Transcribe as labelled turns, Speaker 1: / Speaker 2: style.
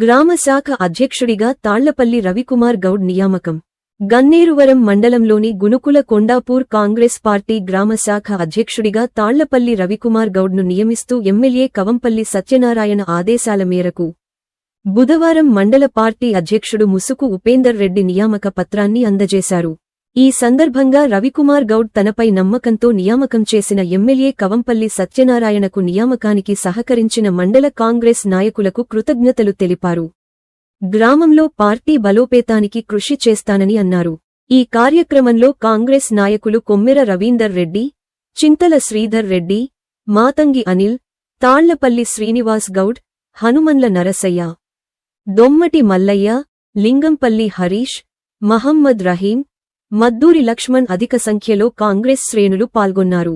Speaker 1: గ్రామశాఖ అధ్యక్షుడిగా తాళ్ళపల్లి రవికుమార్ గౌడ్ నియామకం. గన్నేరువరం మండలంలోని గునుకుల కొండాపూర్ కాంగ్రెస్ పార్టీ గ్రామశాఖ అధ్యక్షుడిగా తాళ్ళపల్లి రవికుమార్ గౌడ్ను నియమిస్తూ ఎమ్మెల్యే కవంపల్లి సత్యనారాయణ ఆదేశాల మేరకు బుధవారం మండల పార్టీ అధ్యక్షుడు ముసుకు ఉపేందర్ రెడ్డి నియామక పత్రాన్ని అందజేశారు. ఈ సందర్భంగా రవికుమార్ గౌడ్ తనపై నమ్మకంతో నియామకం చేసిన ఎమ్మెల్యే కవంపల్లి సత్యనారాయణకు నియామకానికి సహకరించిన మండల కాంగ్రెస్ నాయకులకు కృతజ్ఞతలు తెలిపారు. గ్రామంలో పార్టీ బలోపేతానికి కృషి చేస్తానని అన్నారు. ఈ కార్యక్రమంలో కాంగ్రెస్ నాయకులు కొమ్మెర రవీందర్ రెడ్డి చింతల శ్రీధర్ రెడ్డి మాతంగి అనిల్ తాళ్ళపల్లి శ్రీనివాస్ గౌడ్ హనుమన్ల నరసయ్య దొమ్మటి మల్లయ్య లింగంపల్లి హరీష్ మహమ్మద్ రహీం మద్దూరి లక్ష్మణ్ అధిక సంఖ్యలో కాంగ్రెస్ శ్రేణులు పాల్గొన్నారు.